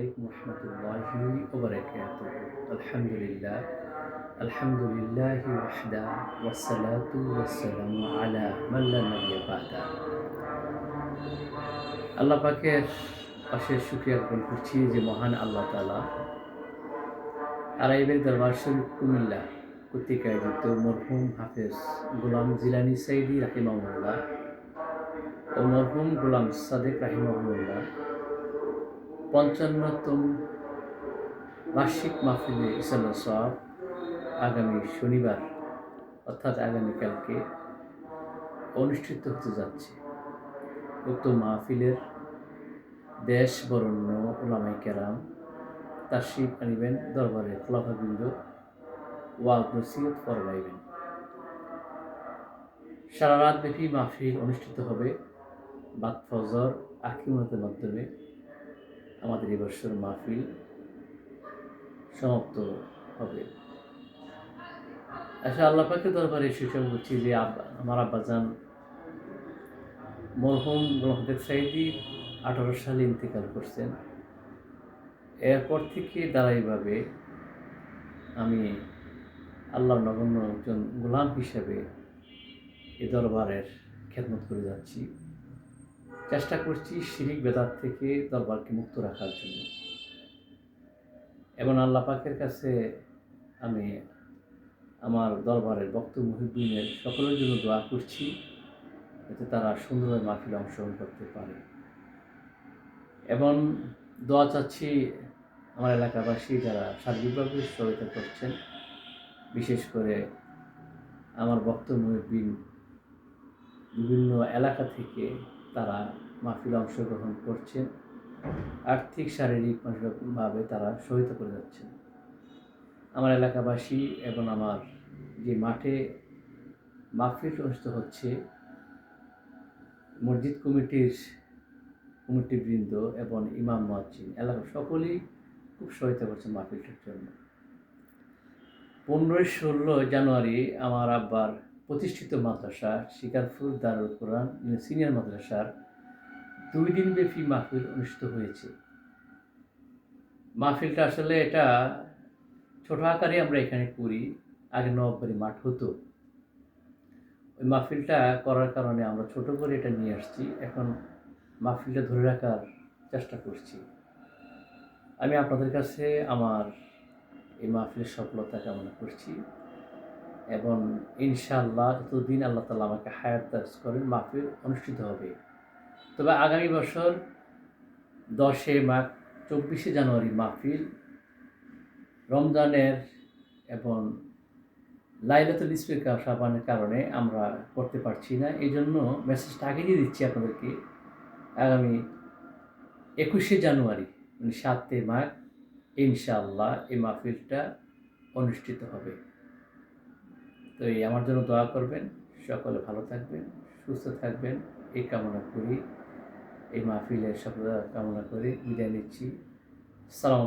আলাইকুম রহমতুল্লাহি ওবরাকাতুহু। আলহামদুলিল্লাহ। আলহামদুলিল্লাহি ওয়াহদা ওয়াসসালাতু ওয়াসসালামু আলা মান লা নাবিয়্যা বা'দা। আল্লাহ পাকের অশেষ শুকরিয়া জ্ঞাপন করছি যে মহান আল্লাহ তাআলা আরাইবের দরবার শরীফ কুমিল্লা কর্তৃক আয়োজিত মরহুম হাফেজ গোলাম জিলানি সাইদি রাহিমাহুল্লাহ ও মরহুম গোলাম সাদেক রাহিমাহুল্লাহ পঞ্চান্নতম বার্ষিক মাহফিলে ইসাল্লা সব আগামী শনিবার, অর্থাৎ আগামীকালকে অনুষ্ঠিত হতে যাচ্ছে। উক্ত মাহফিলের দেশ বরণ্য ওলামাই কেরাম তাশরিফ আনিবেন, দরবারে খোলাফাবৃন্দ ওয়াজ নসিহত ফরমাইবেন। সারা রাত ব্যাপী মাহফিল অনুষ্ঠিত হবে বাদ ফজর আকিমতের মাধ্যমে। আমাদের এবছর মাহফিল সমাপ্ত হবে। আচ্ছা আল্লাহ পাকের দরবারে সুযোগ বলছি যে আমার আব্বাজান মরহুম গ্রহদেব সাইদি আঠারো সালে ইন্তেকাল করছেন। এরপর থেকে দাঁড়াইভাবে আমি আল্লাহ নগণ্য একজন গোলাম হিসেবে এ দরবারের খেদমত করে যাচ্ছি। চেষ্টা করছি শিরিক বেদাত থেকে দরবারকে মুক্ত রাখার জন্য। এবং আল্লাহ পাকের কাছে আমি আমার দরবারের বক্ত মুহিবিনের সকলের জন্য দোয়া করছি, যাতে তারা সুন্দরভাবে মাহফিলে অংশগ্রহণ করতে পারে। এবং দোয়া চাচ্ছি আমার এলাকাবাসী যারা সার্বিকভাবে সহায়তা করছেন, বিশেষ করে আমার বক্তব্য মুহিবিন বিভিন্ন এলাকা থেকে তারা মাহফিলে অংশগ্রহণ করছেন। আর্থিক, শারীরিক মানসিকভাবে তারা সহায়তা করে যাচ্ছেন। আমার এলাকাবাসী এবং আমার যে মাঠে মাহফিল অনুষ্ঠিত হচ্ছে, মসজিদ কমিটির কমিটিবৃন্দ এবং ইমাম মহাজিন এলাকার সকলেই খুব সহায়তা করছে মাহফিলটার জন্য। পনেরোই ষোলো জানুয়ারি আমার আব্বার প্রতিষ্ঠিত মাদ্রাসা শিকারপুর দারুল কোরআন সিনিয়র মাদ্রাসার দুই দিন ব্যাপী মাহফিল অনুষ্ঠিত হয়েছে। মাহফিলটা আসলে এটা ছোট আকারে আমরা এখানে করি, আগে নবাবাড়ি মাঠ হতো। ওই মাহফিলটা করার কারণে আমরা ছোট করে এটা নিয়ে আসছি। এখন মাহফিলটা ধরে রাখার চেষ্টা করছি। আমি আপনাদের কাছে আমার এই মাহফিলের সফলতা কামনা করছি। এবং ইনশাআল্লাহ যতদিন আল্লাহ তালা আমাকে হায়াত দাস করেন, মাহফিল অনুষ্ঠিত হবে। তবে আগামী বছর দশে মাঘ, চব্বিশে জানুয়ারি মাহফিল, রমজানের এবং লাইলাতুল স্পিকার সাবানের কারণে আমরা করতে পারছি না। এই জন্য মেসেজটা আগে দিয়ে দিচ্ছি আপনাদেরকে। আগামী একুশে জানুয়ারি মানে সাতে মাঘ, ইনশাআল্লাহ এই মাহফিলটা অনুষ্ঠিত হবে। তো এই আমার জন্য দোয়া করবেন। সকলে ভালো থাকবেন, সুস্থ থাকবেন। এই কামনা করি, এই মাহফিলের সফলতা কামনা করে বিদায় নিচ্ছি। সালাম